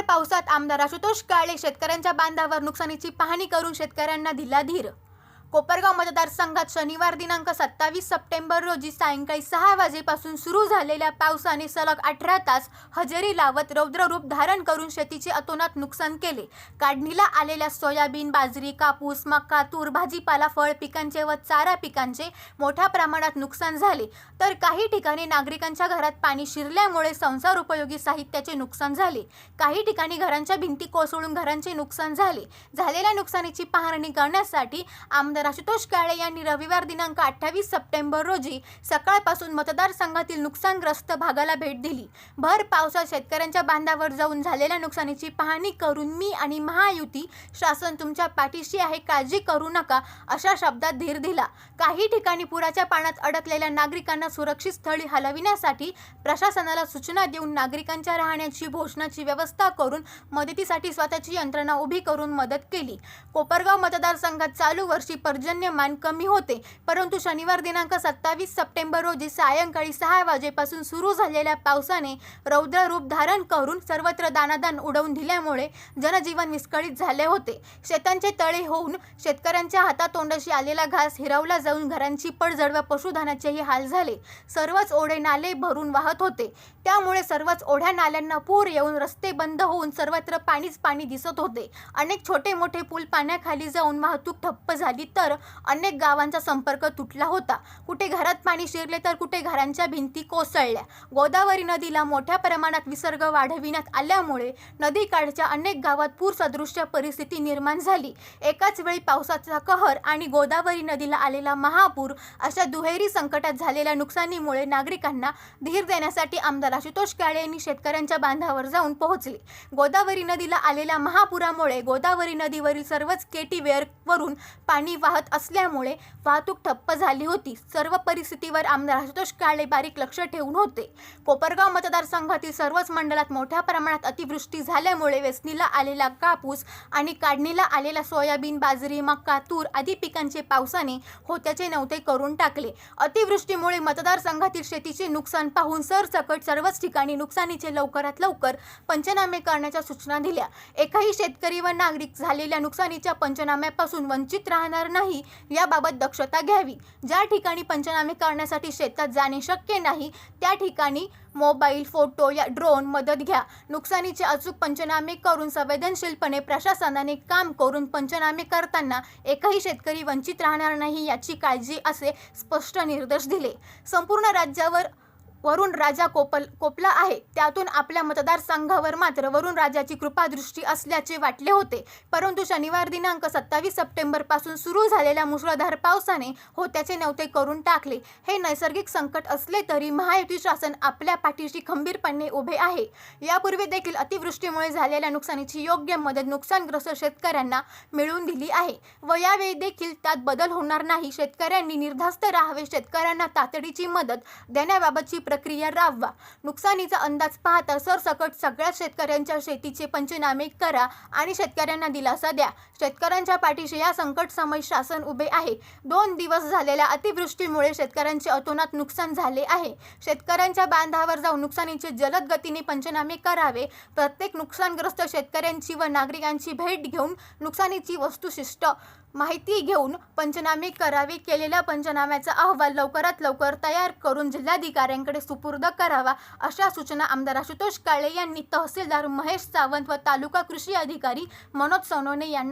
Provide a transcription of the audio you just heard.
पावसात आमदार आशुतोष काळे शेतकऱ्यांच्या बांधावर नुकसानीची पाहणी करून शेतकऱ्यांना दिला धीर. कोपरगाव मतदारसंघात शनिवार दिनांक सत्तावीस सप्टेंबर रोजी सायंकाळी सहा वाजेपासून सुरू झालेल्या पावसाने सलग अठरा तास हजेरी लावत रौद्ररूप धारण करून शेतीचे अतोनात नुकसान केले. काढणीला आलेल्या सोयाबीन बाजरी कापूस मका तूर भाजीपाला फळ पिकांचे व चारा पिकांचे मोठ्या प्रमाणात नुकसान झाले. तर काही ठिकाणी नागरिकांच्या घरात पाणी शिरल्यामुळे संसार उपयोगी साहित्याचे नुकसान झाले. काही ठिकाणी घरांच्या भिंती कोसळून घरांचे नुकसान झाले. झालेल्या नुकसानीची पाहणी करण्यासाठी आमदार आशुतोष काळे यांनी रविवार दिनांक अठ्ठावीस सप्टेंबर रोजी सकाळपासून मतदारसंघातील नुकसानग्रस्त भागाला भेट दिली. भर पावसात शेतकऱ्यांच्या बांधावर जाऊन झालेल्या नुकसानीची पाहणी करून मी आणि महायुती शासन तुमच्या पाठीशी आहे काळजी करू नका अशा शब्दात धीर दिला. काही ठिकाणी पुराच्या पाण्यात अडकलेल्या नागरिकांना सुरक्षित स्थळी हलविण्यासाठी प्रशासनाला सूचना देऊन नागरिकांच्या राहण्याची भोजनाची व्यवस्था करून मदतीसाठी स्वतःची यंत्रणा उभी करून मदत केली. कोपरगाव मतदारसंघात चालू वर्षी पर्जन्यमान कमी होते. परंतु शनिवार दिनांक सत्तावीस सप्टेंबर रोजी सायंकाळी सहा वाजेपासून सुरू झालेल्या पावसाने रौद्र रूप धारण करून सर्वत्र दानादान उडवून दिल्यामुळे जनजीवन विस्कळीत झाले होते. शेतांचे तळे होऊन शेतकऱ्यांच्या हातातोंडाशी आलेला घास हिरावला जाऊन घरांची पडझड व पशुधनाचेही हाल झाले. सर्वच ओढे नाले भरून वाहत होते. त्यामुळे सर्वच ओढ्या नाल्यांना पूर येऊन रस्ते बंद होऊन सर्वत्र पाणीच पाणी दिसत होते. अनेक छोटे मोठे पूल पाण्याखाली जाऊन वाहतूक ठप्प झाली. तर अनेक गावांचा संपर्क तुटला होता. कुठे घरात पाणी शिरले तर कुठे घरांच्या भिंती कोसळल्या. गोदावरी नदीला मोठ्या प्रमाणात विसर्ग वाढविण्यात आल्यामुळे नदीकाठच्या अनेक गावात पूरसदृश्य परिस्थिती निर्माण झाली. एकाच वेळी पावसाचा कहर आणि गोदावरी नदीला आलेला महापूर अशा दुहेरी संकटात झालेल्या नुकसानीमुळे नागरिकांना धीर देण्यासाठी आमदार आशुतोष काळे यांनी शेतकऱ्यांच्या बांधावर जाऊन पोहोचले. गोदावरी नदीला आलेल्या महापुरामुळे गोदावरी नदीवरील सर्वच केटीवेअरवरून पाणी वाहत असल्यामुळे वाहतूक ठप्प झाली होती. सर्व परिस्थितीवर आमदार आशुतोष काळे बारीक लक्ष ठेवून होते. कोपरगाव मतदारसंघातील सर्वच मंडळात मोठ्या प्रमाणात अतिवृष्टी झाल्यामुळे वेचणीला आलेला कापूस आणि काढणीला आलेला सोयाबीन बाजरी मका तूर आदी पिकांचे पावसाने होत्याचे नव्हते करून टाकले. अतिवृष्टीमुळे मतदारसंघातील शेतीचे नुकसान पाहून सरसकट सर्वच ठिकाणी नुकसानीचे लवकरात लवकर पंचनामे करण्याच्या सूचना दिल्या. एकही शेतकरी व नागरिक झालेल्या नुकसानीच्या पंचनाम्यापासून वंचित राहणार नाही नाही याबाबत दक्षता घ्यावी. ज्या ठिकाणी पंचनामे करण्यासाठी शेतात जाणे शक्य नाही त्या ठिकाणी मोबाईल फोटो या ड्रोन मदत घ्या. नुकसानीचे अचूक पंचनामे करून संवेदनशीलपणे प्रशासनाने काम करून पंचनामे करताना एकही शेतकरी वंचित राहणार नाही याची काळजी असे स्पष्ट निर्देश दिले. संपूर्ण राज्यावर वरुण राजा कोपल कोपला आहे. त्यातून आपल्या मतदारसंघावर मात्र वरुण राजाची कृपादृष्टी असल्याचे वाटले होते. परंतु शनिवार दिनांक सत्तावीस सप्टेंबरपासून सुरू झालेल्या मुसळधार पावसाने होत्याचे नव्हते करून टाकले. हे नैसर्गिक संकट असले तरी महायुती शासन आपल्या पाठीशी खंबीरपणे उभे आहे. यापूर्वी देखील अतिवृष्टीमुळे झालेल्या नुकसानीची योग्य मदत नुकसानग्रस्त शेतकऱ्यांना मिळवून दिली आहे व यावेळी देखील त्यात बदल होणार नाही. शेतकऱ्यांनी निर्धास्त राहावे. शेतकऱ्यांना तातडीची मदत देण्याबाबतची प्र प्रक्रिया राबवा. नुकसानीचा अंदाज पाहता सरसकट सगळ्या शेतकऱ्यांच्या शेतीचे पंचनामे करा आणि शेतकऱ्यांना दिलासा द्या. शेतकऱ्यांच्या पाठीशी या संकट समय शासन उभे आहे. दोन दिवस झालेल्या अतिवृष्टीमुळे शेतकऱ्यांचे अतोनात नुकसान झाले आहे. शेतकऱ्यांच्या बांधावर जाऊन नुकसानीचे जलद गतीने पंचनामे करावे. प्रत्येक नुकसानग्रस्त शेतकऱ्यांची व नागरिकांची भेट घेऊन नुकसानीची वस्तुशिष्ट माहिती घेऊन पंचनामे करावे. केलेल्या पंचनाम्याचा अहवाल लवकरात लवकर तयार करून जिल्हाधिकाऱ्यांकडे सुपूर्द करावा अशा सूचना आमदार आशुतोष काळे यांनी तहसीलदार महेश सावंत व तालुका कृषी अधिकारी मनोज सोनवणे यांना